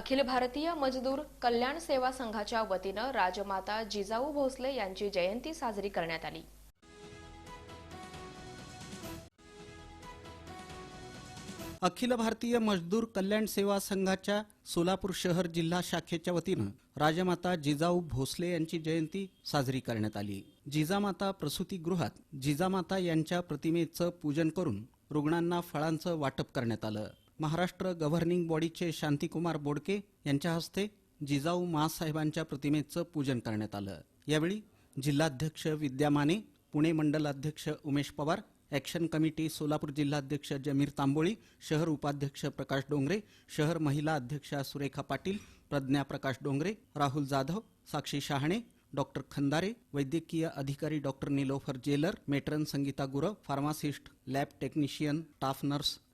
अखिल भारतीय मजदूर कल्याण सेवा संघाच्या वतीनं राजमाता जिजाऊ भोसले यांची जयंती साजरी करण्यात आली. अखिल भारतीय मजदूर कल्याण सेवा संघाच्या सोलापूर शहर जिल्हा शाखेच्या वतीनं राजमाता जिजाऊ भोसले यांची जयंती साजरी करण्यात आली. जिजामाता प्रसूतीगृहात जिजामाता यांच्या प्रतिमेचं पूजन करून रुग्णांना फळांचं वाटप करण्यात आलं. महाराष्ट्र गव्हर्निंग बॉडीचे शांतिकुमार बोडके यांच्या हस्ते जिजाऊ मासाहेबांच्या प्रतिमेचं पूजन करण्यात आलं. यावेळी जिल्हाध्यक्ष विद्या माने पुणे मंडलाध्यक्ष उमेश पवार ॲक्शन कमिटी सोलापूर जिल्हाध्यक्ष जमीर तांबोळी शहर उपाध्यक्ष प्रकाश डोंगरे शहर महिला अध्यक्षा सुरेखा पाटील प्रज्ञा प्रकाश डोंगरे राहुल जाधव साक्षी शहाणे डॉक्टर खंदारे वैद्यकीय अधिकारी doctor Nilofar jailer matron Sangita Gurav pharmacist lab technician staff nurse